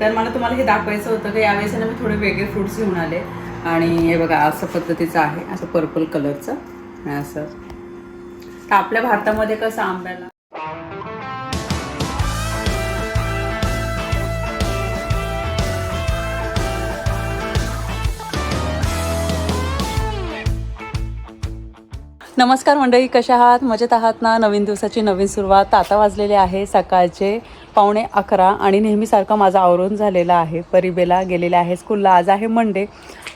तर मला तुम्हाला हे दाखवायचं होतं की? यावेळेस ना मी थोडे वेगळे फ्रुट्स घेऊन आले. आणि हे बघा असं पद्धतीचं आहे. असं पर्पल कलरचं असं. तर आपल्या भारतामध्ये कसं आंब्याला? नमस्कार मंडळी कशा आहात? मजेत आहात ना? नवीन दिवसाची नवीन सुरुवात. आता वाजलेली आहे सकाळचे पावणे अकरा आणि नेहमीसारखं माझं आवरून झालेलं आहे. परिबेला गेलेले आहे. स्कूलला आज आहे मंडे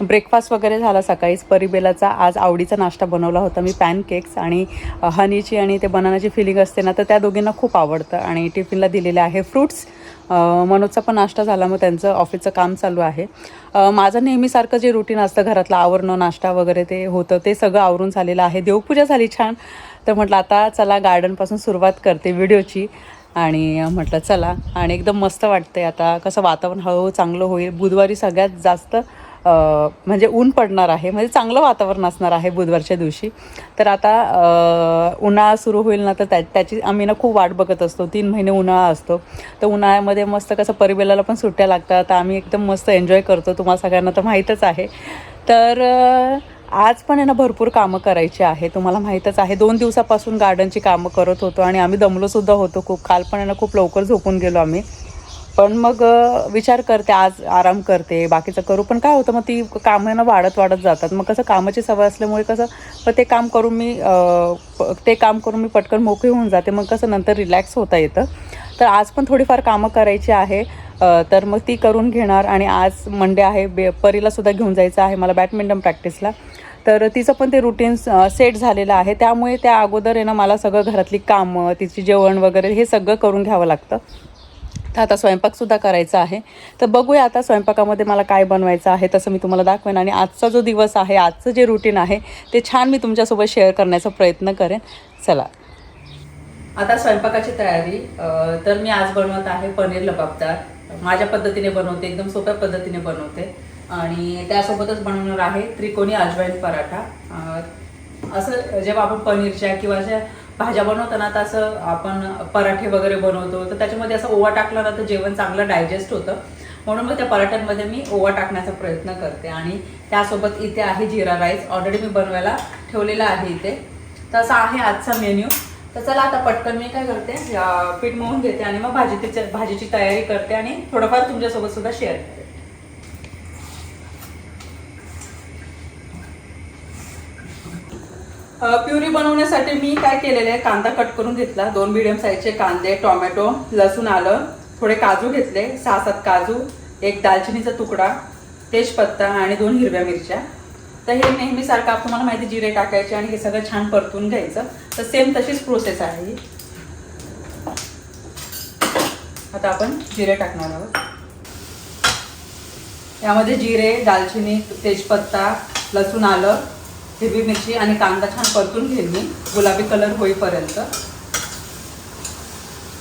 ब्रेकफास्ट वगैरे झाला सकाळीच. परिबेलाचा आज आवडीचा नाश्ता बनवला होता. मी पॅनकेक्स आणि हनीची आणि ते बनानाची फिलिंग असते ना तर त्या दोघींना खूप आवडतं. आणि टिफिनला दिलेले आहे फ्रुट्स मनोजचा पण नाश्ता झाला. मग त्यांचं ऑफिसचं काम चालू आहे. माझं नेहमीसारखं जे रुटीन असतं घरातलं आवरणं नाश्ता वगैरे ते होतं. ते सगळं आवरून झालेलं आहे. देवपूजा झाली छान. तर म्हटलं आता चला गार्डनपासून सुरुवात करते. व्हिडिओची आणि म्हटलं चला. आणि एकदम मस्त वाटतंय आता. कसं वातावरण हळूहळू चांगलं होईल. बुधवारी सगळ्यात जास्त म्हणजे ऊन पडणार आहे. म्हणजे चांगलं वातावरण असणार आहे बुधवारच्या दिवशी. तर आता उन्हाळा सुरू होईल ना तर त्या त्याची आम्ही ना खूप वाट बघत असतो. तीन महिने उन्हाळा असतो. तर उन्हाळ्यामध्ये मस्त कसं परिबेलाला पण सुट्ट्या लागतात. तर आम्ही एकदम मस्त एन्जॉय करतो. तुम्हाला सगळ्यांना तर माहीतच आहे. तर आज पण आहे ना भरपूर कामं करायची आहे तुम्हाला माहीतच आहे दोन दिवसापासून गार्डनची कामं करत होतो आणि आम्ही दमलोसुद्धा होतो खूप. काल पण आहे ना खूप लवकर झोपून गेलो आम्ही. पण मग विचार करते आज आराम करते बाकीचं करू. पण काय होतं मग ती कामं ना वाढत वाढत जातात. मग कसं कामाची सवय असल्यामुळे कसं मग ते काम करून मी ते काम करून मी पटकन मोकळी होऊन जाते. मग कसं नंतर रिलॅक्स होता येतं. तर आज पण थोडीफार कामं करायची आहे. तर मग ती करून घेणार आणि आज मंडे आहे. बे परीलासुद्धा घेऊन जायचं आहे मला बॅडमिंटन प्रॅक्टिसला तर तिचं पण ते रुटीन सेट झालेलं आहे. त्यामुळे त्या अगोदर आहे ना मला सगळं घरातली कामं तिची जेवण वगैरे हे सगळं करून घ्यावं लागतं. तर आता स्वयंपाकसुद्धा करायचा आहे. तर बघूया आता स्वयंपाकामध्ये मला काय बनवायचं आहे तसं मी तुम्हाला दाखवेन. आणि आजचा जो दिवस आहे आजचं जे रुटीन आहे ते छान मी तुमच्यासोबत शेअर करण्याचा प्रयत्न करेन. चला. आता स्वयंपाकाची तयारी. तर मी आज बनवत आहे पनीर लबाबदार. माझ्या पद्धतीने बनवते एकदम सोप्या पद्धतीने बनवते. आणि त्यासोबतच बनवणार आहे त्रिकोणी अजवाईन पराठा. असं जेव्हा आपण पनीरच्या किंवा ज्या भाज्या बनवताना तसं आपण पराठे वगैरे बनवतो तर त्याच्यामध्ये असं ओवा टाकला ना तर जेवण चांगलं डायजेस्ट होतं. म्हणून मग त्या पराठ्यांमध्ये मी ओवा टाकण्याचा प्रयत्न करते. आणि त्यासोबत इथे आहे जिरा राईस. ऑलरेडी मी बनवायला ठेवलेला आहे इथे. तसा आहे आजचा मेन्यू. तर चला आता पटकन मी काय करते पीठ मळून घेते आणि मग भाजी भाजीची तयारी करते आणि थोडंफार तुमच्यासोबत सुद्धा शेअर करते. प्युरी बनवण्यासाठी मी काय केलेलं आहे कांदा कट करून घेतला दोन मिडियम साईजचे कांदे टोमॅटो लसूण आलं थोडे काजू घेतले सहा सात काजू एक दालचिनीचा तुकडा तेजपत्ता आणि दोन हिरव्या मिरच्या. तर हे नेहमीसारखं आपण तुम्हाला माहिती जिरे टाकायचे आणि हे सगळं छान परतून घ्यायचं. तर सेम तशीच प्रोसेस आहे ही. आता आपण जिरे टाकणार आहोत. यामध्ये जिरे दालचिनी तेजपत्ता लसूण आलं हिरवी मिरची आणि कांदा छान परतून घेईन मी. गुलाबी कलर होईपर्यंत.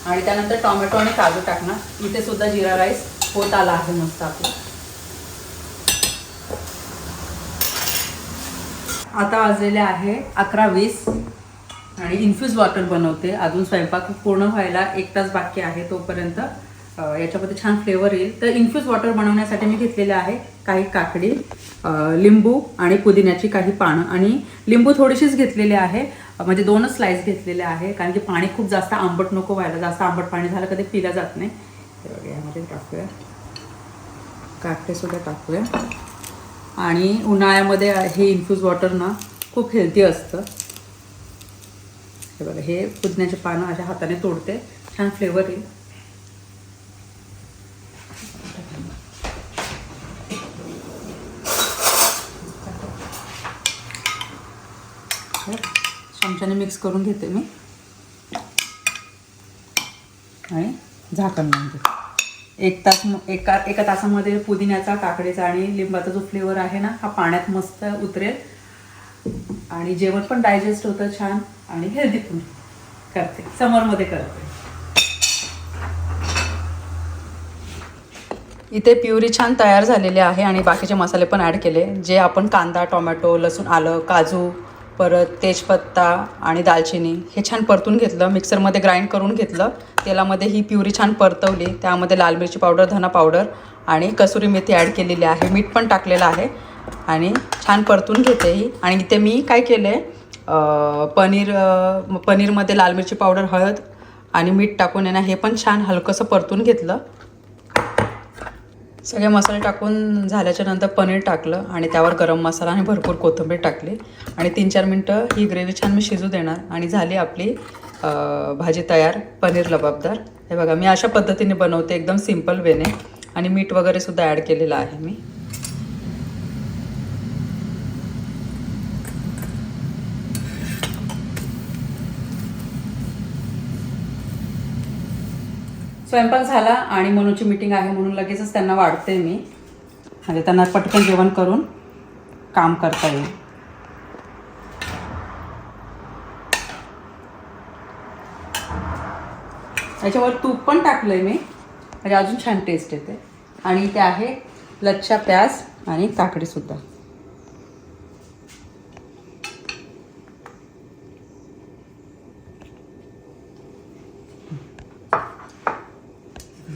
आणि त्यानंतर टोमॅटो आणि काजू टाकणार. इथे सुद्धा जिरा राईस होत आला आहे मस्त आपला. आता वाजलेले आहे अकरा वीस आणि इन्फ्यूज वॉटर बनवते. अजून स्वयंपाक पूर्ण व्हायला एक तास बाकी आहे तोपर्यंत. याच्यामध्ये छान फ्लेवर येईल. तर इन्फ्यूज वॉटर बनवण्यासाठी मी घेतलेलं आहे काही काकडी लिंबू आणि पुदिन्याची काही पानं. आणि लिंबू थोडीशीच घेतलेली आहे. म्हणजे दोनच स्लाइस घेतलेले आहे. कारण की पाणी खूप जास्त आंबट नको व्हायला. जास्त आंबट पाणी झालं कधी पिलं जात नाही. यामध्ये टाकूया. काकडे सुद्धा टाकूया. आणि उन्हाळ्यामध्ये हे इन्फ्यूज वॉटर ना खूप हेल्दी असतं. हे बघा हे पुदिन्याचे पानं अशा हाताने तोडते. छान फ्लेवर येईल. चमच्याने मिक्स करून घेते मी. आणि झाकण लावते एक तास एका एका तासामध्ये पुदिन्याचा काकडीचा आणि लिंबाचा जो फ्लेवर आहे ना हा पाण्यात मस्त उतरेल. आणि जेवण पण डायजेस्ट होतं छान आणि हेल्दी पण करते. समरमध्ये करते. इथे प्युरी छान तयार झालेली आहे आणि बाकीचे मसाले पण ॲड केले. जे आपण कांदा टोमॅटो लसूण आलं काजू परत तेजपत्ता आणि दालचिनी हे छान परतून घेतलं मिक्सरमध्ये ग्राइंड करून घेतलं. तेलामध्ये ही प्युरी छान परतवली. त्यामध्ये लाल मिरची पावडर धना पावडर आणि कसुरी मेथी ॲड केलेली आहे. मीठ पण टाकलेलं आहे आणि छान परतून घेते ही. आणि इथे मी काय केलं आहे पनीर पनीरमध्ये लाल मिरची पावडर हळद आणि मीठ टाकून आहे ना हे पण छान हलकंसं परतून घेतलं. सगळे मसाले टाकून झाल्याच्यानंतर पनीर टाकलं आणि त्यावर गरम मसाला आणि भरपूर कोथिंबीर टाकली. आणि तीन चार मिनटं ही ग्रेव्ही छान मी शिजू देणार आणि झाली आपली भाजी तयार पनीर लबाबदार. हे बघा मी अशा पद्धतीने बनवते एकदम सिंपल वेने. आणि मीठ वगैरे सुद्धा ॲड केलेलं आहे मी. स्वयंपाक झाला आणि मनूची मीटिंग आहे म्हणून लगेचच त्यांना वाढते मी. म्हणजे त्यांना पटकन जेवण करून काम करता येईल. याच्यावर तूप पण टाकलं आहे मी. म्हणजे अजून छान टेस्ट येते. आणि ते आहे लच्छा प्याज आणि काकडीसुद्धा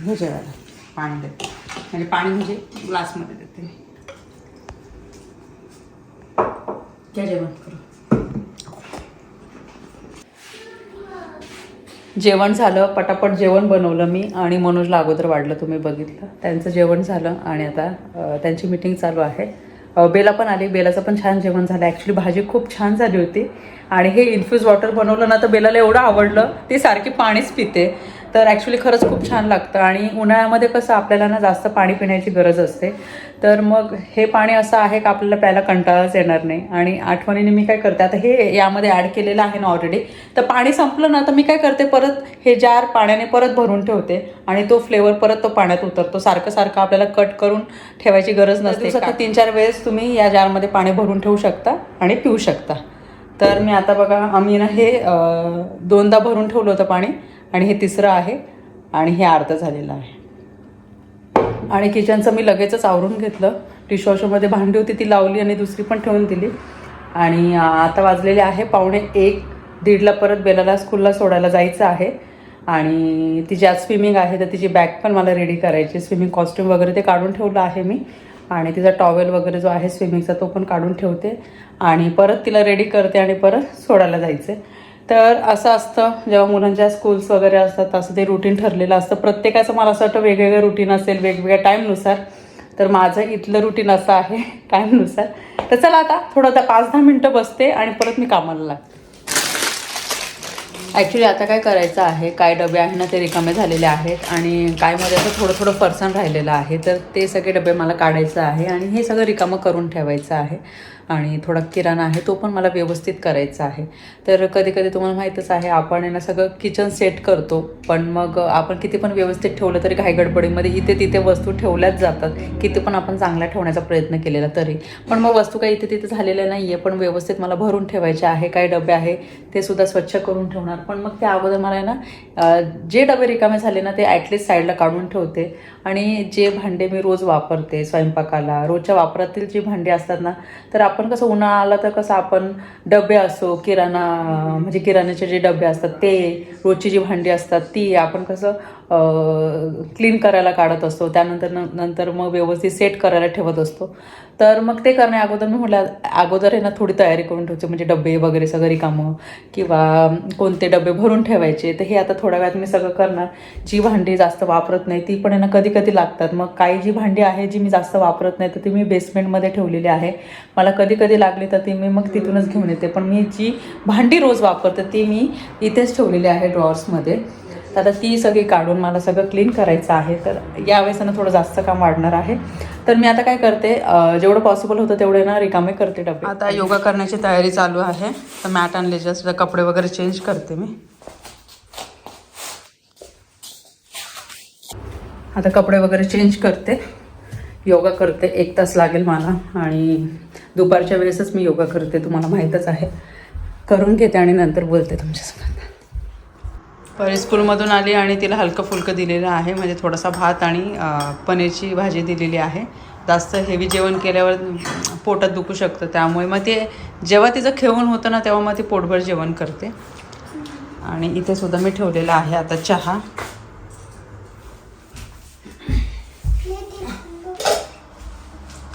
हे पाणी देते. म्हणजे पाणी म्हणजे ग्लासमध्ये देते. मी घ्या जेवण करू. जेवण झालं पटापट जेवण बनवलं मी आणि मनोजला अगोदर वाढलं तुम्ही बघितलं. त्यांचं जेवण झालं आणि आता त्यांची मिटिंग चालू आहे. बेला पण आली. बेलाचं पण छान जेवण झालं. ॲक्च्युली भाजी खूप छान झाली होती. आणि हे इन्फ्यूज वॉटर बनवलं ना तर बेलाला एवढं आवडलं ती सारखी पाणीच पिते. तर ॲक्च्युली खरंच खूप छान लागतं. आणि उन्हाळ्यामध्ये कसं आपल्याला ना जास्त पाणी पिण्याची गरज असते. तर मग हे पाणी असं आहे का आपल्याला प्यायला कंटाळाच येणार नाही. आणि आठवणीने मी काय करते आता हे यामध्ये ॲड केलेलं आहे ना ऑलरेडी तर पाणी संपलं ना तर मी काय करते परत हे जार पाण्याने परत भरून ठेवते. आणि तो फ्लेवर परत तो पाण्यात उतरतो. सारखं सारखं आपल्याला कट करून ठेवायची गरज नसते. तीन चार वेळेस तुम्ही या जारमध्ये पाणी भरून ठेवू शकता आणि पिऊ शकता. तर मी आता बघा आम्ही ना हे दोनदा भरून ठेवलं होतं पाणी. आणि हे तिसरं आहे आणि हे अर्ध झालेलं आहे. आणि किचनचं मी लगेचच आवरून घेतलं. डिशवॉशरमध्ये भांडी होती ती लावली आणि दुसरी पण ठेवून दिली. आणि आता वाजलेले आहे पावणे एक. दीडला परत बेलाला स्कूलला सोडायला जायचं आहे. आणि तिची आज स्विमिंग आहे तर तिची बॅग पण मला रेडी करायची. स्विमिंग कॉस्ट्यूम वगैरे ते काढून ठेवलं आहे मी. आणि तिचा टॉवेल वगैरे जो आहे स्विमिंगचा तो पण काढून ठेवते. आणि परत तिला रेडी करते आणि परत सोडायला जायचं. आहे तर असं असतं जेव्हा मुलांच्या स्कूल्स वगैरे असतात असं ते रुटीन ठरलेलं असतं. प्रत्येकाचं मला असं वाटतं वेगवेगळं रुटीन असेल वेगवेगळ्या टाईमनुसार तर माझं इथलं रुटीन असं आहे टाईमनुसार तर चला आता थोडं आता पाच दहा मिनटं बसते आणि परत मी कामाला लागते. ॲक्च्युली आता काय करायचं आहे काय डबे आहे ना ते रिकामे झालेले आहेत आणि काय मध्ये असं थोडं थोडं फरसाण राहिलेलं आहे. तर ते सगळे डबे मला काढायचं आहे आणि हे सगळं रिकामं करून ठेवायचं आहे. आणि थोडा किराणा आहे तो पण मला व्यवस्थित करायचा आहे. तर कधी कधी तुम्हाला माहीतच आहे आपण आहे ना सगळं किचन सेट करतो पण मग आपण किती पण व्यवस्थित ठेवलं तरी घाईगडबडीमध्ये इथे तिथे वस्तू ठेवल्याच जातात. किती पण आपण चांगल्या ठेवण्याचा प्रयत्न केलेला तरी. पण मग वस्तू काही इथे तिथे झालेल्या नाही आहे पण व्यवस्थित मला भरून ठेवायचे आहे काय डबे आहे ते सुद्धा स्वच्छ करून ठेवणार. पण मग त्या अगोदर मला आहे ना जे डबे रिकामे झाले ना ते ॲटलिस्ट साईडला काढून ठेवते. आणि जे भांडे मी रोज वापरते स्वयंपाकाला रोजच्या वापरातील जी भांडी असतात ना तर आपण आपण कसं उन्हाळा आला तर कसं आपण डबे असो किराणा म्हणजे किराण्याचे जे डबे असतात ते रोजची जी भांडी असतात ती आपण कसं क्लीन करायला काढत असतो. त्यानंतर न- नंतर मग व्यवस्थित सेट करायला ठेवत असतो. तर मग ते करण्या अगोदर मी म्हटलं अगोदर आहे ना थोडी तयारी करून ठेवते म्हणजे डबे वगैरे सगळं रिकामं किंवा कोणते डबे भरून ठेवायचे तर हे आता थोड्या वेळात मी सगळं करणार. जी भांडी जास्त वापरत नाही ती पण आहे ना कधी कधी लागतात. मग काही जी भांडी आहे जी मी जास्त वापरत नाही तर ती मी बेसमेंटमध्ये ठेवलेली आहे. मला कधी कधी लागली तर ती मी मग तिथूनच घेऊन येते. पण मी जी भांडी रोज वापरते ती मी इथेच ठेवलेली आहे ड्रॉर्समध्ये तर आता ती सगळी काढून मला सगळं क्लीन करायचं आहे. तर यावेळेस ना थोडं जास्त काम वाढणार आहे. तर मी आता काय करते जेवढं पॉसिबल होतं तेवढे ना रिकामे करते डबे. आता योगा करण्याची तयारी चालू आहे. तर मॅट आणले जस्ट कपडे वगैरे चेंज करते मी. आता कपडे वगैरे चेंज करते. योगा करते एक तास लागेल मला. आणि दुपारच्या वेळेसच मी योगा करते तुम्हाला माहीतच आहे. करून घेते आणि नंतर बोलते तुमच्यासोबत. परी स्कूलमधून आली आणि तिला हलकं फुलकं दिलेलं आहे. म्हणजे थोडासा भात आणि पनीरची भाजी दिलेली आहे. जास्त हेवी जेवण केल्यावर पोटात दुखू शकतं. त्यामुळे मग ते जेव्हा तिचं खेळून होतं ना तेव्हा मग ती पोटभर जेवण करते. आणि इथे सुद्धा मी ठेवलेला आहे आता चहा.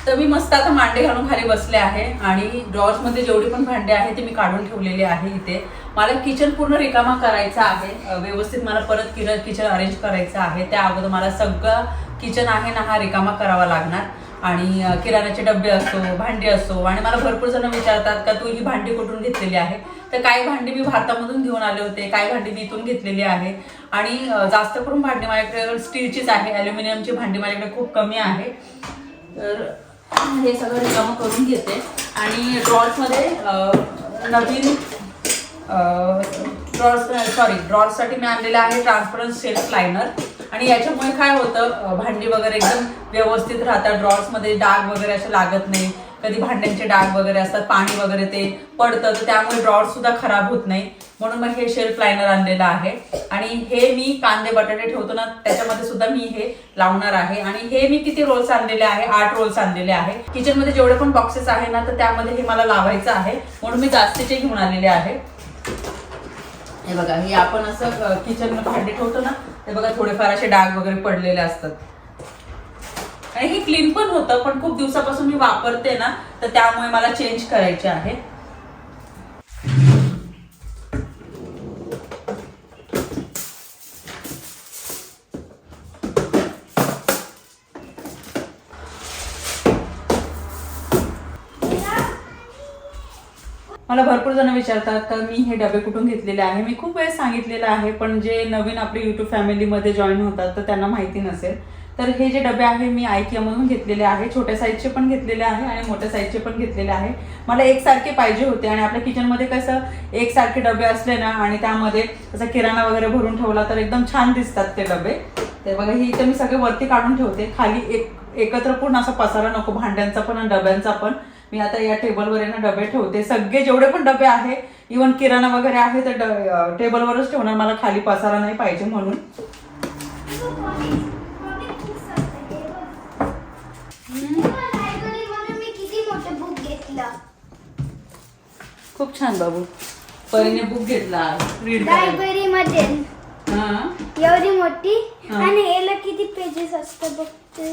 तर मी मस्त आता मांडे घालून खाली बसले आहे. आणि ड्रॉर्समध्ये जेवढी पण भांडे आहे ते मी काढून ठेवलेली आहे इथे. मला किचन पूर्ण रिकामा करायचा आहे. व्यवस्थित मला परत किचन किचन अरेंज करायचं आहे. त्या अगोदर मला सगळं किचन आहे ना हा रिकामा करावा लागणार. आणि किराण्याचे डबे असो भांडी असो आणि मला भरपूर जण विचारतात का तू ही भांडी कुठून घेतलेली आहे? तर काही भांडी मी भारतामधून घेऊन आले होते काही भांडी मी इथून घेतलेली आहे. आणि जास्त करून भांडी माझ्याकडे स्टीलचीच आहे ॲल्युमिनियमची भांडी माझ्याकडे खूप कमी आहे. तर हे सगळं रिकामं करून घेते. आणि ड्रॉल्समध्ये नवीन ड्रॉर्स सॉरी ड्रॉर्ससाठी मी आणलेलं आहे ट्रान्सपरंट सेल्फ लायनर आणि याच्यामुळे काय होतं भांडी वगैरे एकदम व्यवस्थित राहतात. ड्रॉर्समध्ये डाग वगैरे असे लागत नाही. कधी भांड्यांचे डाग वगैरे असतात पाणी वगैरे ते पडतं तर त्यामुळे ड्रॉर्स सुद्धा खराब होत नाही. म्हणून मग हे शेल्फ लायनर आणलेलं आहे. आणि हे मी कांदे बटाटे ठेवतो ना त्याच्यामध्ये सुद्धा मी हे लावणार आहे. आणि हे मी किती रोल्स आणलेले आहे? आठ रोल्स आणलेले आहे. किचनमध्ये जेवढे पण बॉक्सेस आहे ना तर त्यामध्ये हे मला लावायचं आहे. म्हणून मी जास्तीचे घेऊन आलेले आहे. हे बघा हे आपण असं किचन भांडी ठेवतो ना ते बघा थोडेफार असे डाग वगैरे पडलेले असतात. आणि हे क्लीन पण होतं पण खूप दिवसापासून मी वापरते ना तर त्यामुळे मला चेंज करायचे आहे. मला भरपूर जण विचारतात का मी हे डबे कुठून घेतलेले आहे? मी खूप वेळेस सांगितलेलं आहे पण जे नवीन आपली युट्यूब फॅमिलीमध्ये जॉईन होतात तर त्यांना माहिती नसेल. तर हे जे डबे आहे मी आयकियामधून घेतलेले आहे. छोट्या साईजचे पण घेतलेले आहे आणि मोठ्या साईजचे पण घेतलेले आहे. मला एकसारखे पाहिजे होते आणि आपल्या किचनमध्ये कसं एकसारखे डबे असले ना आणि त्यामध्ये असं किराणा वगैरे भरून ठेवला तर एकदम छान दिसतात ते डबे. ते बघा ही तर मी सगळे वरती काढून ठेवते. खाली एक एकत्र पूर्ण असा पसारा नको भांड्यांचा पण आणि डब्यांचा पण. मी आता या टेबलवर आहे ना डबे ठेवते. सगळे जेवढे पण डबे आहे इवन किराणा वगैरे आहे तर टेबलवरच ठेवणार. मला खाली पसारा नाही पाहिजे म्हणून. खूप छान बाबू. परीने बुक घेतला रीड लायब्ररी मध्ये हा. एवढी मोठी. आणि याला किती पेजेस असतात बघते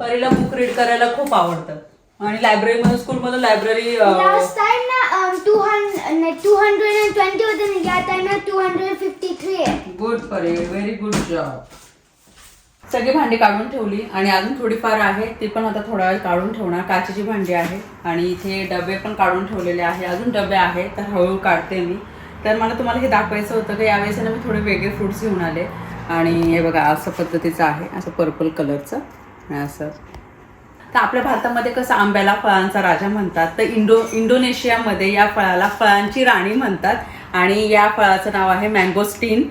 परीला बुक रीड करायला खूप आवडतं. आणि लायब्ररीमध्ये लायब्ररी लास्ट टाइम ना two hundred two hundred and twenty होते ना या time two hundred fifty three आहे. गुड परे व्हेरी गुड जॉब सगळी भांडी काढून ठेवली आणि अजून थोडीफार आहे ती पण आता थोडा वेळ काढून ठेवणार. काचेची भांडी आहे आणि इथे डबे पण काढून ठेवलेले आहे. अजून डबे आहे तर हळूहळू काढते मी. तर मला तुम्हाला हे दाखवायचं होतं की यावेळेस ना मी थोडे वेगळे फ्रुट्स घेऊन आले. आणि हे बघा असं पद्धतीचं आहे असं पर्पल कलरचं असं. तर आपल्या भारतामध्ये कसं आंब्याला फळांचा राजा म्हणतात तर इंडो इंडोनेशियामध्ये या फळाला फळांची राणी म्हणतात आणि या फळाचं नाव आहे मँगोस्टीन.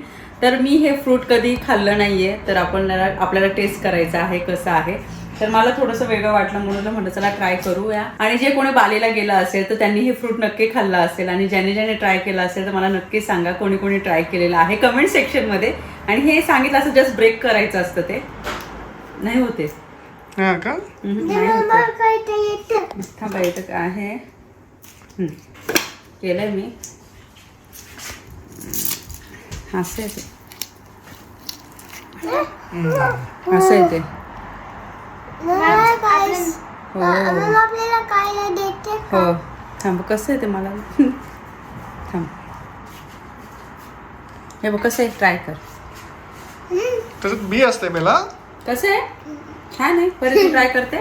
तर मी हे फ्रूट कधी खाल्लं नाही आहे तर आपण आपल्याला टेस्ट करायचं आहे कसं आहे. तर मला थोडंसं वेगळं वाटलं म्हणून म्हणलं चला ट्राय करूया. आणि जे कोणी बालीला गेलं असेल तर त्यांनी हे फ्रूट नक्की खाल्लं असेल. आणि ज्याने ज्याने ट्राय केलं असेल तर मला नक्की सांगा कोणी कोणी ट्राय केलेलं आहे कमेंट सेक्शनमध्ये. आणि हे सांगितलं असं जस्ट ब्रेक करायचं असतं ते. नाही होते. हा का? येतं थांबा इथं काय आहे. केलंय मी. असं आहे ते. असं आहे ते. मला काय हो. हो. थांब कसं आहे ते मला? थांब. हे बघ कसं आहे? ट्राय कर. त्याच्यात बी असते मेला. कसं आहे? छान आहे परत तू ट्राय करते?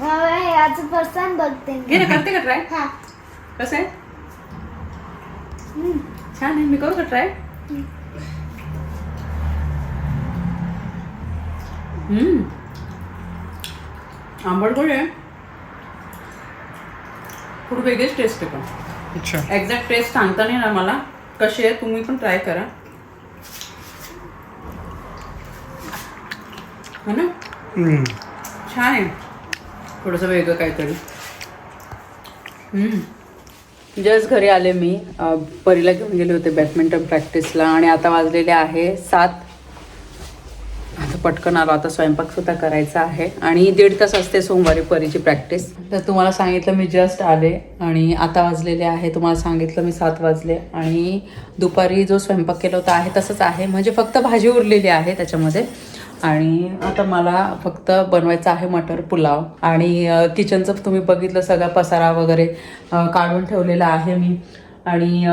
आज पर्सन बघते मी. घे ना करते का ट्राय हा. कसं आहे? छान आहे. मी करू का ट्राय हम्म. आंबट गोड आहे. खूप वेगळीच टेस्ट आहे पण. अच्छा. एक्झॅक्ट टेस्ट सांगता नाही ना मला. कशी आहे तुम्ही पण ट्राय करा. हो ना? हम्म. छान आहे. थोडंसं वेगळं काहीतरी. हम्म. जस्ट घरी आले मी. परीला घेऊन गेले होते बॅडमिंटन प्रॅक्टिसला आणि आता वाजलेले आहे सात. आता पटकन आलो. आता स्वयंपाक सुद्धा करायचा आहे. आणि दीड तास असते सोमवारी परीची प्रॅक्टिस तर तुम्हाला सांगितलं मी जस्ट आले आणि आता वाजलेले आहे. तुम्हाला सांगितलं मी सात वाजले. आणि दुपारी जो स्वयंपाक केला होता आहे तसंच आहे. म्हणजे फक्त भाजी उरलेली आहे त्याच्यामध्ये. आणि आता मला फक्त बनवायचं आहे मटर पुलाव. आणि किचनचं तुम्ही बघितलं सगळा पसारा वगैरे काढून ठेवलेला आहे मी. आणि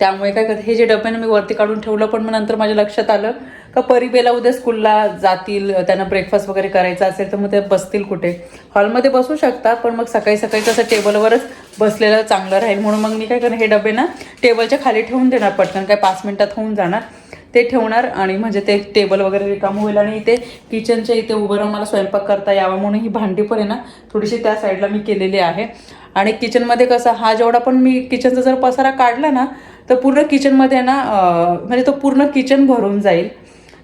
त्यामुळे काय करते हे जे डब्यानं मी वरती काढून ठेवलं पण मग नंतर माझ्या लक्षात आलं का परिबेला उद्या स्कूलला जातील त्यांना ब्रेकफास्ट वगैरे करायचा असेल तर मग ते बसतील कुठे? हॉलमध्ये बसू शकतात पण मग सकाळी सकाळी कसं टेबलवरच बसलेलं चांगलं राहील. म्हणून मग मी काय करणार हे डबे ना टेबलच्या खाली ठेवून देणार पटकन काय पाच मिनटात होऊन जाणार. ते ठेवणार आणि म्हणजे ते टेबल वगैरे रिकाम होईल आणि इथे किचनच्या इथे उभं राहून मला स्वयंपाक करता यावा म्हणून ही भांडी पण आहे ना थोडीशी त्या साईडला मी केलेली आहे. आणि किचनमध्ये कसं हा जेवढा पण मी किचनचा जर पसारा काढला ना तर पूर्ण किचनमध्ये ना म्हणजे तो पूर्ण किचन भरून जाईल.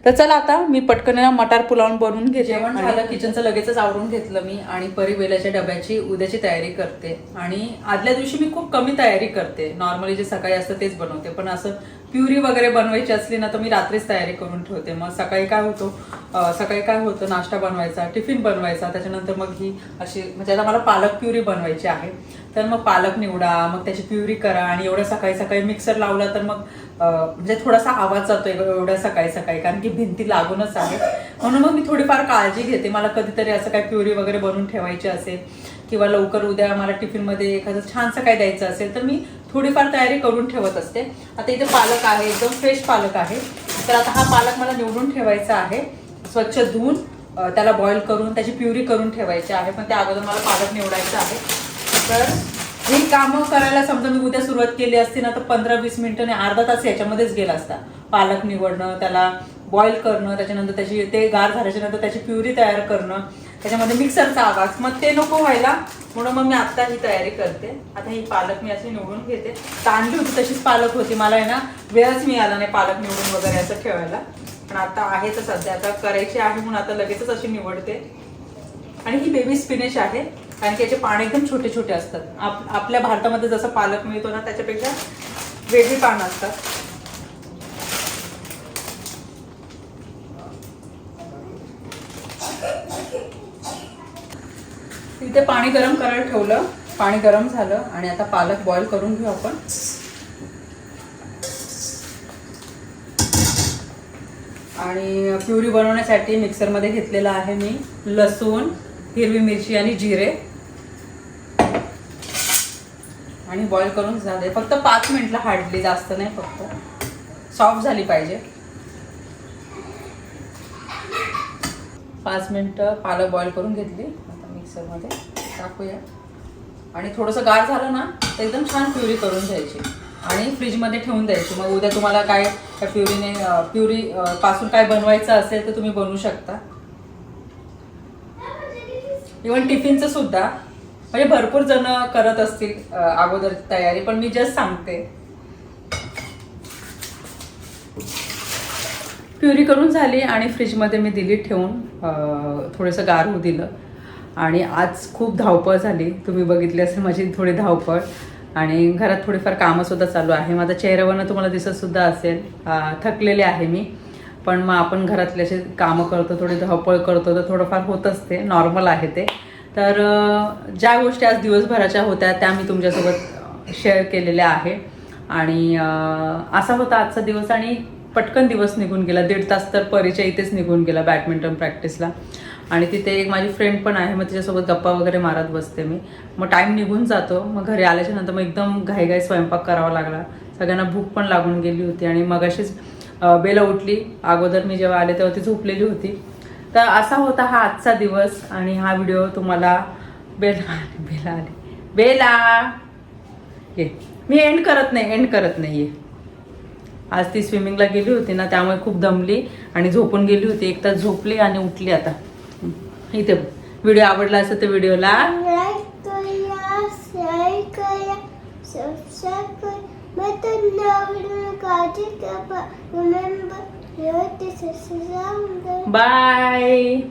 तर चला आता मी पटकन मटार पुलावून बनवून घेते. जेवण झालं किचनचं लगेचच आवरून घेतलं मी आणि परिवेलाच्या डब्याची उद्याची तयारी करते. आणि आदल्या दिवशी मी खूप कमी तयारी करते. नॉर्मली जे सकाळी असतं तेच बनवते. पण असं प्युरी वगैरे बनवायची असली ना तर मी रात्रीच तयारी करून ठेवते. मग सकाळी काय होतो? सकाळी काय होतं? नाश्ता बनवायचा टिफिन बनवायचा. त्याच्यानंतर मग ही अशी म्हणजे आता मला पालक प्युरी बनवायची आहे. तर मग पालक निवडा मग त्याची प्युरी करा आणि एवढं सकाळी सकाळी मिक्सर लावला तर मग म्हणजे थोडासा आवाज जातो एवढ्या सकाळी सकाळी कारण की भिंती लागूनच आहे. म्हणून मग मी थोडीफार काळजी घेते. मला कधीतरी असं काय प्युरी वगैरे बनवून ठेवायची असेल किंवा लवकर उद्या मला टिफिनमध्ये एखादं छानसं काय द्यायचं असेल तर मी थोडीफार तयारी करून ठेवत असते. आता इथे पालक आहे एकदम फ्रेश पालक आहे. तर आता हा पालक मला निवडून ठेवायचा आहे. स्वच्छ धुवून त्याला बॉईल करून त्याची प्युरी करून ठेवायची आहे. पण त्या अगोदर मला पालक निवडायचा आहे. तर ही कामं करायला समजा मी उद्या सुरुवात केली असती ना तर पंधरा वीस मिनिटं आणि अर्धा तास याच्यामध्येच गेला असता. पालक निवडणं त्याला बॉईल करणं त्याच्यानंतर त्याची ते गार झाल्याच्यानंतर त्याची प्युरी तयार करणं त्याच्यामध्ये मिक्सरचा आवाज. मग ते नको व्हायला म्हणून मग मी आता ही तयारी करते. आता ही पालक मी अशी निवडून घेते. तांडली होती तशीच पालक होती. मला आहे ना वेळच मिळाला नाही पालक निवडून वगैरे असं ठेवायला पण आता आहे तर सध्या आता करायची आहे म्हणून आता लगेचच अशी निवडते. आणि ही बेबी स्पिनिश आहे. कारण की याचे पाने एकदम छोटे छोटे असतात. आप आपल्या भारतामध्ये जसं पालक मिळतो ना त्याच्यापेक्षा वेगळी पानं असतात. इथे पाणी गरम करायला ठेवलं. पाणी गरम झालं आणि आता पालक बॉईल करून घेऊ आपण. आणि प्युरी बनवण्यासाठी मिक्सरमध्ये घेतलेला आहे मी लसूण हिरवी मिरची आणि जिरे. आणि बॉईल करून झाले. फक्त पाच मिनिटला हार्डली जास्त नाही फक्त. सॉफ्ट झाली पाहिजे. पाच मिनटं पालक बॉईल करून घेतली. आता मिक्सरमध्ये टाकूया. आणि थोडंसं गार झालं ना तर एकदम छान प्युरी करून घ्यायची. आणि फ्रीजमध्ये ठेवून द्यायची. मग उद्या तुम्हाला काय त्या प्युरीने प्युरी पासून काय बनवायचं असेल तर तुम्ही बनवू शकता. इवन टिफिनचं सुद्धा. म्हणजे भरपूर जण करत असतील अगोदर तयारी पण मी जस्ट सांगते. प्युरी करून झाली आणि फ्रीजमध्ये मी दिली ठेवून थोडंसं गार होऊ दिलं. आणि आज खूप धावपळ झाली. तुम्ही बघितली असेल माझी थोडी धावपळ. आणि घरात थोडीफार कामंसुद्धा चालू आहे. माझा चेहऱ्यावरनं तुम्हाला दिसतसुद्धा असेल. थकलेले आहे मी. पण मग आपण घरातले असे कामं करतो थोडी धावपळ करतो तर थोडंफार होत असते नॉर्मल आहे ते. तर ज्या गोष्टी आज दिवसभराच्या होत्या त्या मी तुमच्यासोबत शेअर केलेल्या आहे आणि असा होता आजचा दिवस आणि पटकन दिवस निघून गेला. दीड तास तर परिचय इथेच निघून गेला बॅडमिंटन प्रॅक्टिसला आणि तिथे एक माझी फ्रेंड पण आहे मग तिच्यासोबत गप्पा वगैरे मारत बसते मी. मग टाईम निघून जातो. मग घरी आल्याच्यानंतर मग एकदम घाईघाई स्वयंपाक करावा लागला. सगळ्यांना भूक पण लागून गेली होती आणि मग अशीच बेल उठली. अगोदर मी जेव्हा आले तेव्हा ती झोपलेली होती. तर असा होता हा आजचा दिवस आणि हा व्हिडिओ तुम्हाला बेला आली बेला आली. बेला! ये. मी एंड करत नाही एंड करत नाही आहे आज ती स्विमिंगला गेली होती ना त्यामुळे खूप दमली आणि झोपून गेली होती. एक तास झोपली आणि उठली आता. इथे व्हिडिओ आवडला असेल तर व्हिडिओला लाईक करा शेअर करा सबस्क्राईब करा. Bye.